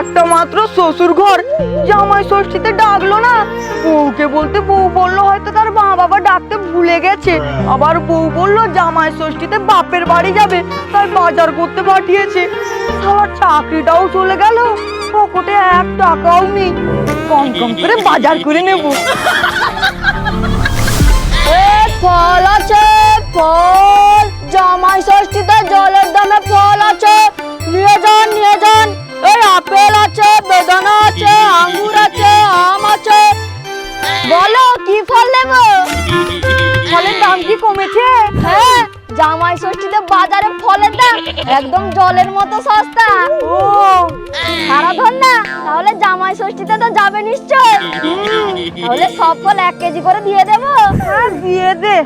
একটা মাত্র শ্বশুর ঘর জামাই ষষ্ঠীতে ডাকলো না? বউকে বলতে বউ বলল, হয়তো তার মা বাবা ডাকতে ভুলে গেছে। আবার বউ বলল, জামাই ষষ্ঠীতে বাপের বাড়ি যাবে তাই বাজার করতে পাঠিয়েছে। শালা, চাকরিটাও চলে গেল। পকেটে এক টাকাও নেই। কম কম করে বাজার করে নেব। ফল আছে, ফল। জামাই ষষ্ঠীতে জলের দামে ফল আছে। নিয়ে যান নিয়ে যান। এই আপেল আছে বেদানা আছে আঙ্গুর আছে আম আছে। বলো কি ফল নেব? ফলের দাম কি কমেছে? হ্যাঁ জামাই ষষ্ঠীতে বাজারে ফলের দাম একদম জলের মতো সস্তা। ও সারা ধর না? তাহলে জামাই ষষ্ঠীতে তো যাবে নিশ্চয়। তাহলে সব ফল এক কেজি করে দিয়ে দেবো। হ্যাঁ দিয়ে দে।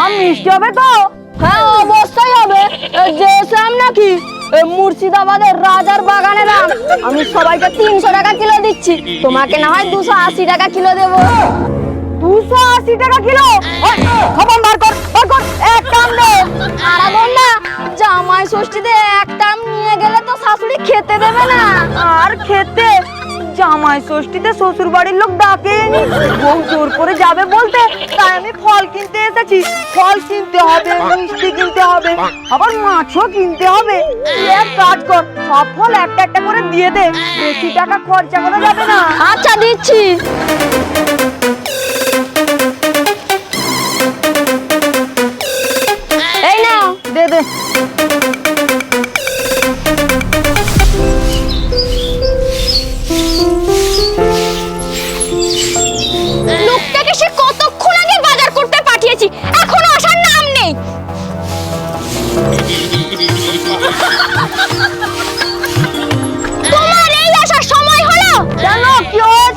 আম মিষ্টি হবে তো? হ্যাঁ অবশ্যই হবে। যে শ্যাম নাকি? মুর্শিদাবাদের রাজার বাগানের আম আমি সবাইকে তিনশো টাকা কিলো দিচ্ছি। তোমাকে না হয় দুশো আশি টাকা কিলো দেবো। দুশো আশি টাকা কিলো? খবর বার কর বার কর, এক কাম দে। আরাধন না, জামাই ষষ্ঠীতে একটা আম নিয়ে গেলে তো শাশুড়ি খেতে দেবে না। আর খেতে জামাই ষষ্ঠীতে শ্বশুর বাড়ির লোক ডাকেনি বউ জোর করে যাবে বলতে, তাই আমি ফল কিনতে এসেছি। ফল কিনতে হবে, মিষ্টি কিনতে হবে, আবার মাছও কিনতে হবে। এক কাজ কর, সব ফল একটা একটা করে দিয়ে দে, বেশি টাকা খরচা করা যাবে না। আচ্ছা দিচ্ছি।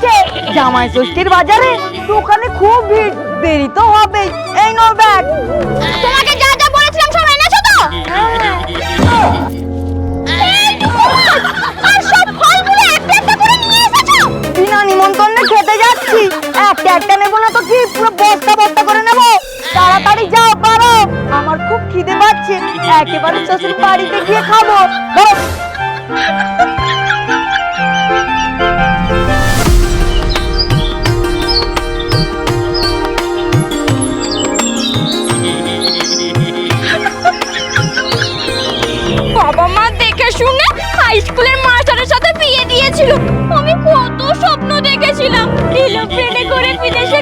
হয়েছে জামাই ষষ্ঠীর বাজারে দোকানে খুব ভিড়। দেরি তো হবে এই নো ব্যাগ। তোমাকে যা যা বলেছিলাম সব এনেছো তো? আর সব ফলগুলো একটা একটা করে নিয়ে এসেছ? বিনা নিমন্ত্রণে খেতে যাচ্ছি। একটা একটা নেব না তো কি? পুরো বস্তা বস্তা করে নেব। তাড়াতাড়ি যাও পারো। আমার খুব খিদে পাচ্ছে। একেবারে শ্বশুর বাড়িতে গিয়ে খাব।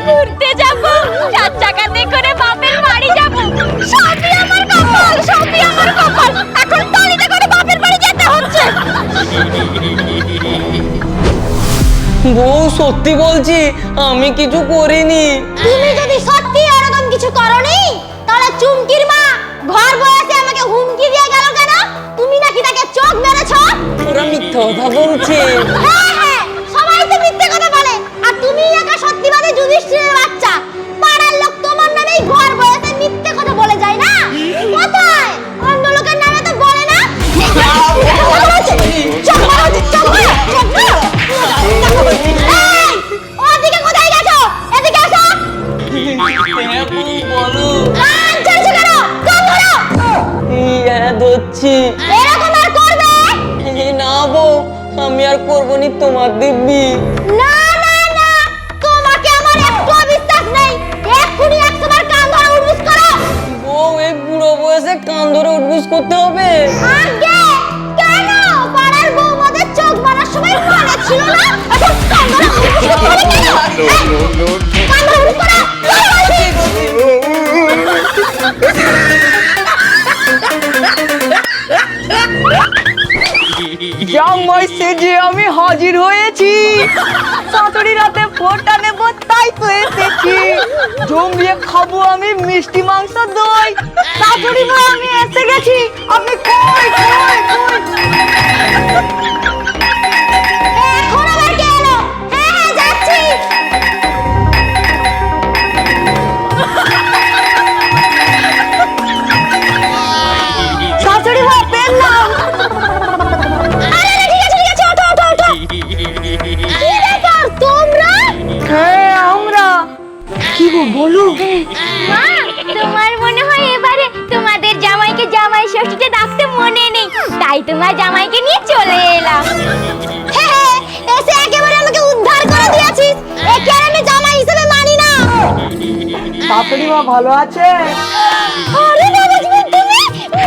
ঘুরতে যাব চার চাকাতে করে বাপের বাড়ি যাব। সবই আমার কপাল সবই আমার কপাল। এখন টলিতে করে বাপের বাড়ি যেতে হচ্ছে। বউ সত্যি বলছি আমি কিছু করিনি। তুমি ধরছি এরকম আর করবে না বউ আমি আর করব নি তোমার দিব্যি না না না তোমাকে আমার একটু বিশ্বাস নেই এক্ষুনি একশো কান ধরে উঠবুস করো বউ এই বুড়ো বয়সে কান ধরে উঠবুস করতে হবে আগে কেন পাড়ার বৌমাদের চোখ মারার সময় মনে ছিল না এখন কান ধরে উঠবুস করতে কেন কান ধরে উঠবুস করো চলো বলছি। যে আমি হাজির হয়েছি। শাশুড়ি রাতে ফোটা নেব, তাই তো এসেছি। জমিয়ে খাব আমি মিষ্টি মাংস দই। শাশুড়ি আমি এসে গেছি। আমি কই কই কই? ভালো আছে? আরে বাবা তুমি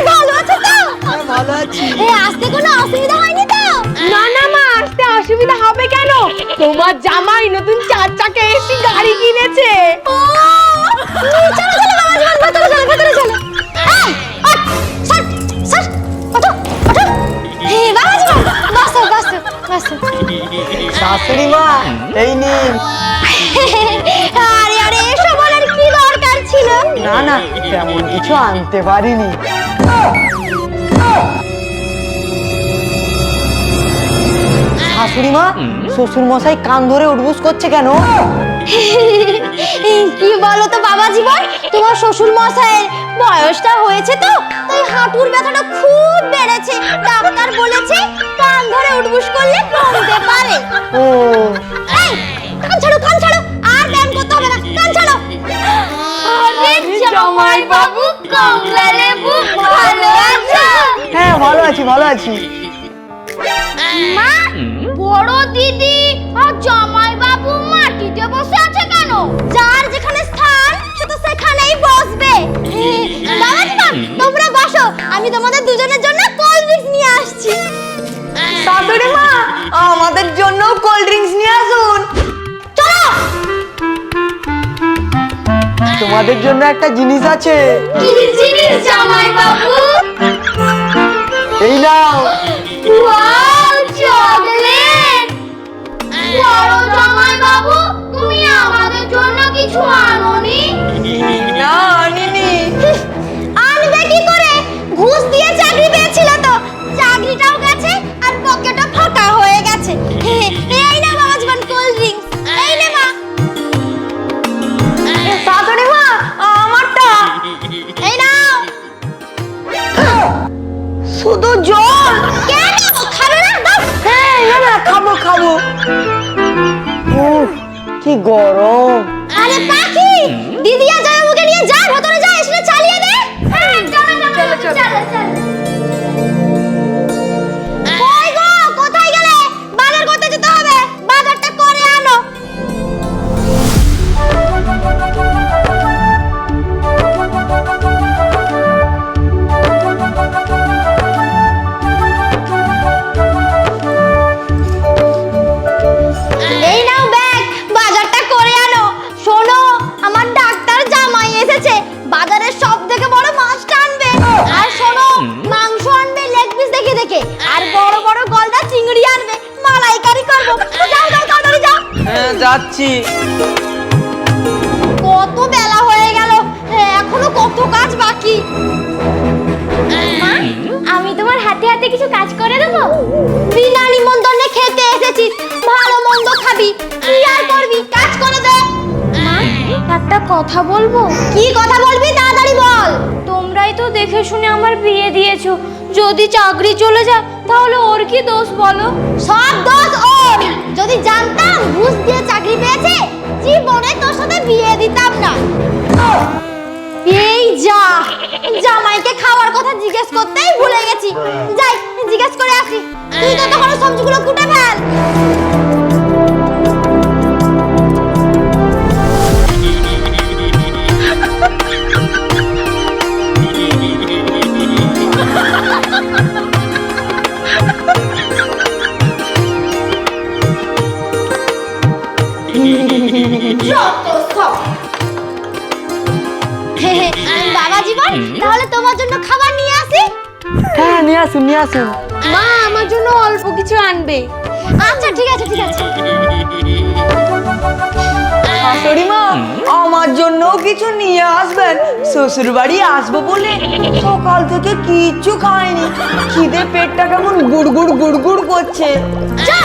ভালো আছো তো? হ্যাঁ ভালো আছি। এ আসতে কোনো অসুবিধা হয়নি তো? না না মা আসতে অসুবিধা হবে কেন? তোমার জামাই নতুন চার চাকা এসি গাড়ি কিনেছে। ও চলো চলো বাবা জীবন ভেতরে চলো ভেতরে চলো। এই ওঠ সর সর ওঠো ওঠো। হে বাবা জীবন বসো বসো বসো। শাশুড়ি মা এই নিন। না না তেমন কিছু আনতে পারিনি। শাশুড়ি মা শ্বশুর মশাই কান ধরে উঠবুস করছে কেন? কি বলো তো বাবা জীবন তোমার শ্বশুর মশাইয়ের বয়সটা হয়েছে তো তাই হাঁটুর ব্যথাটা খুব বেড়েছে। ডাক্তার বলেছে কান ধরে উঠবুস করলে কমতে পারে। ও। এই কান ছাড়ো কান ছাড়ো। জামাই বাবু কমলা লেবু ভালো আছো। হ্যাঁ ভালো আছি ভালো আছি। মা বড় দিদি আর জামাই বাবু মাটিতে বসে আছে কেন? যার যেখানে স্থান সে তো সেখানেই বসবে। বাবা তোমরা বসো আমি তোমাদের দুজনের জন্য কোল্ড ড্রিঙ্কস নিয়ে আসছি। শাশুড়ি মা আমাদের জন্য কোল্ড ড্রিঙ্কস নিয়ে আসুন। তোমাদের জন্য একটা জিনিস আছে। কি জিনিস জামাই বাবু? এই নাও। Wow chocolate. বড় জামাই বাবু তুমি আমাদের জন্য কিছু আনোনি? যাচ্ছি। কত বেলা হয়ে গেল, এখনও কত কাজ বাকি? আমি তোমার হাতে হাতে কিছু কাজ করে দেবো? বিনা নিমন্ত্রণে খেতে এসেছিস ভালো মন্দ খাবি, কি আর করবি? কাজ করে দে। একটা কথা বলব? কি কথা বলবি? তাড়াতাড়ি বল। তোমরাই তো দেখে শুনে আমার বিয়ে দিয়েছ। যদি চাকরি চলে যায়, তাহলে ওর কি দোষ বলো? সব দোষ ওর। যদি জানতাম ঘুষ দিয়ে চাকরি পেয়েছে, জীবনে তোর সাথে বিয়ে দিতাম না। এই যা, জামাইকে খাওয়ার কথা জিজ্ঞেস করতেই ভুলে গেছি। যাই, জিজ্ঞেস করে আসি। তুই তো তখন সবজিগুলো কুটে ফেল। বাবা জীবন তাহলে তোমার জন্য খাবার নিয়ে আসি? হ্যাঁ নিয়ে আসুন নিয়ে আসুন। মা আমার জন্য অল্প কিছু আনবে। আচ্ছা ঠিক আছে ঠিক আছে। শাশুড়ি মা আমার জন্য কিছু নিয়ে আসবেন। শ্বশুর বাড়ি আসব বলে সকাল থেকে কিচ্ছু খাইনি। খিদে পেটটা কেমন গুড়গুড় গুড়গুড় করছে। যা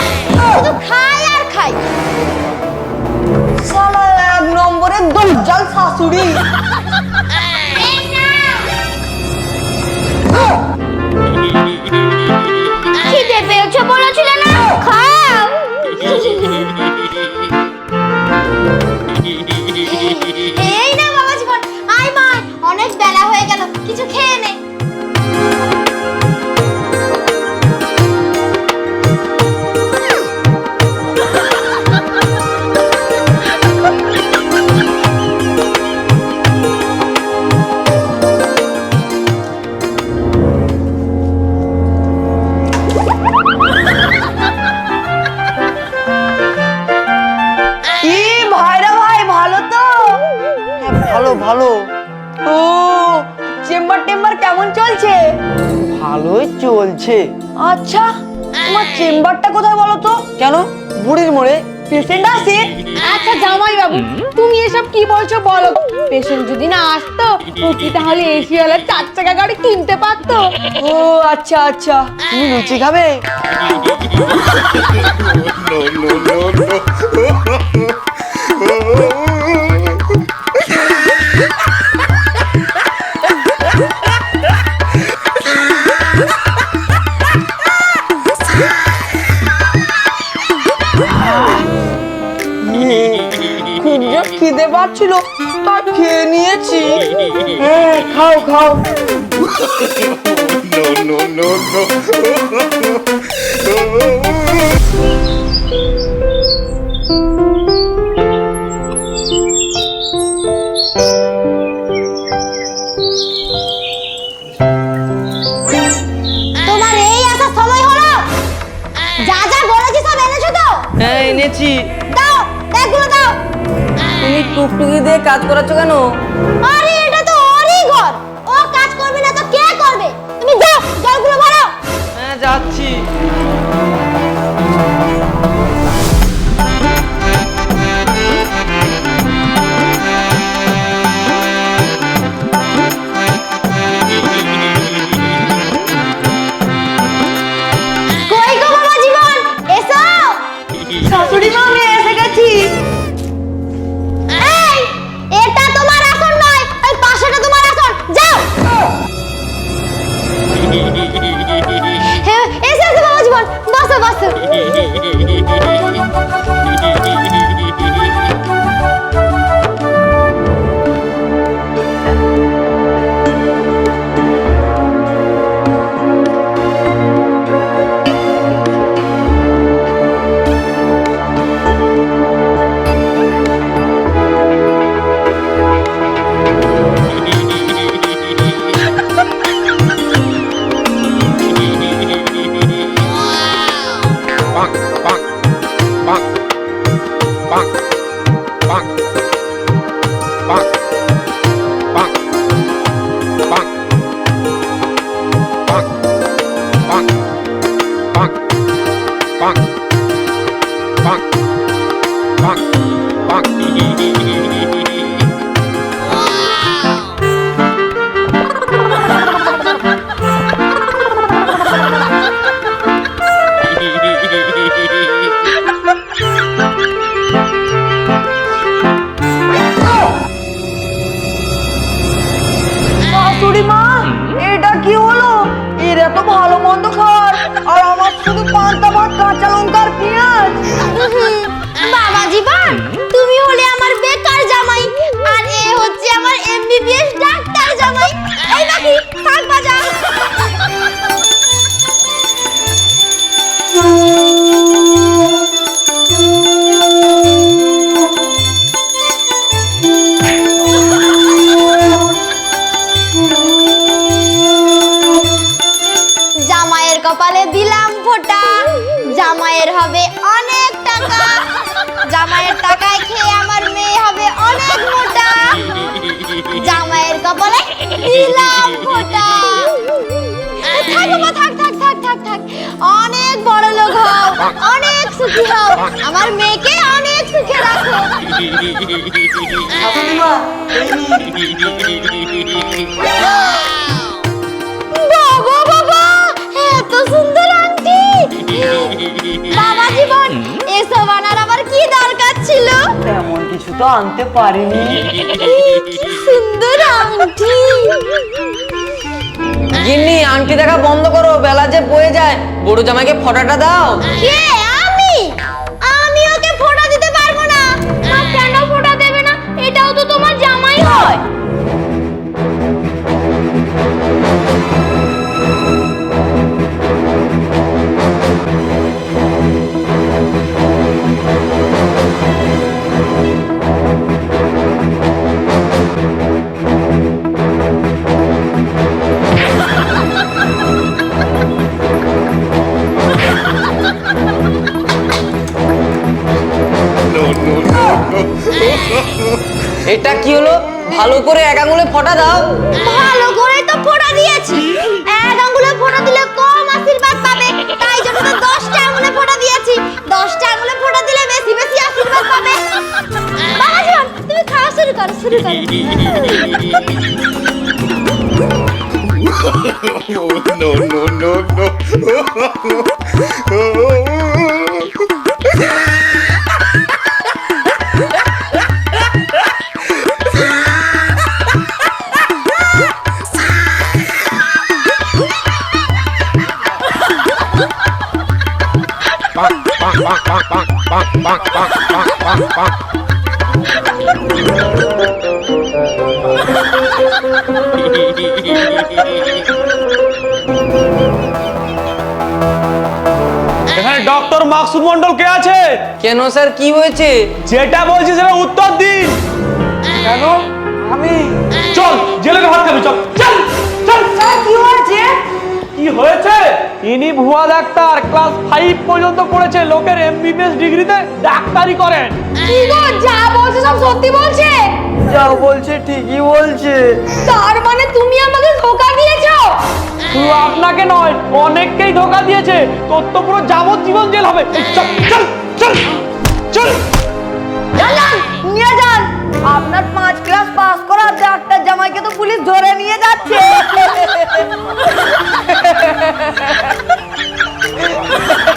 চলছে আচ্ছা তোমার চেম্বারটা কোথায় বলো তো কেন বুড়ির মোড়ে পেশেন্ট আছে আচ্ছা জামাই বাবু তুমি এসব কি বলছো বলো পেশেন্ট যদি না আসতো ও কি তাহলে এসিওয়ালার চার চাকা গাড়ি কিনতে পারতো ও আচ্ছা আচ্ছা তুমি লুচি খাবে খুব তা খেয়ে নিয়েছি হ্যাঁ খাও খাও no, no, no, no. রাত করেছ কেন? আরে Bonk, bonk, bonk, অনেক সুখী হও। আমার মেয়েকে অনেক সুখে রাখো। শাশুড়ি মা এই নিন। বাবা বাবা এত সুন্দর আংটি। বাবা জীবন এসব আনার আবার কি দরকার ছিল? তেমন কিছু তো আনতে পারিনি। সুন্দর আংটি। গিন্নি, আংটি দেখা বন্ধ করো, বেলা যে বয়ে যায়। বড় জামাইকে ফটাটা দাও। কে? আমি? আমি ওকে ফোঁটা দিতে পারব না। মা কেন ফোঁটা দেবে না? এটাও তো তোমার জামাই হয়। এখানে ডক্টর মাকসুদ মন্ডল কে আছে? কেন স্যার কি হয়েছে? যেটা বলছি সেটা উত্তর দিন। কেন? আমি? চল জেলে ভাত খাবি চল। চল চল। কি হয়েছে? কি হয়েছে? ইনি ভুয়া ডাক্তার ক্লাস ফাইভ পর্যন্ত পড়েছে লোকের এমবিবিএস ডিগ্রিতে ডাক্তারি করেন। কি গো যা বলছে সব সত্যি বলছে? যা বলছে ঠিকই বলছে। তার মানে তুমি আমাকে ধোকা দিয়েছ? শুধু আপনাকে নয় অনেককেই ধোকা দিয়েছে। তোর তো পুরো যাবজ্জীবন জেল হবে। চল চল চল চল। যান যান, নিয়ে যান আপনার পাঁচ ক্লাস পাস করা ডাক্তার জামাইকে তো পুলিশ ধরে নিয়ে যাচ্ছে ha ha ha!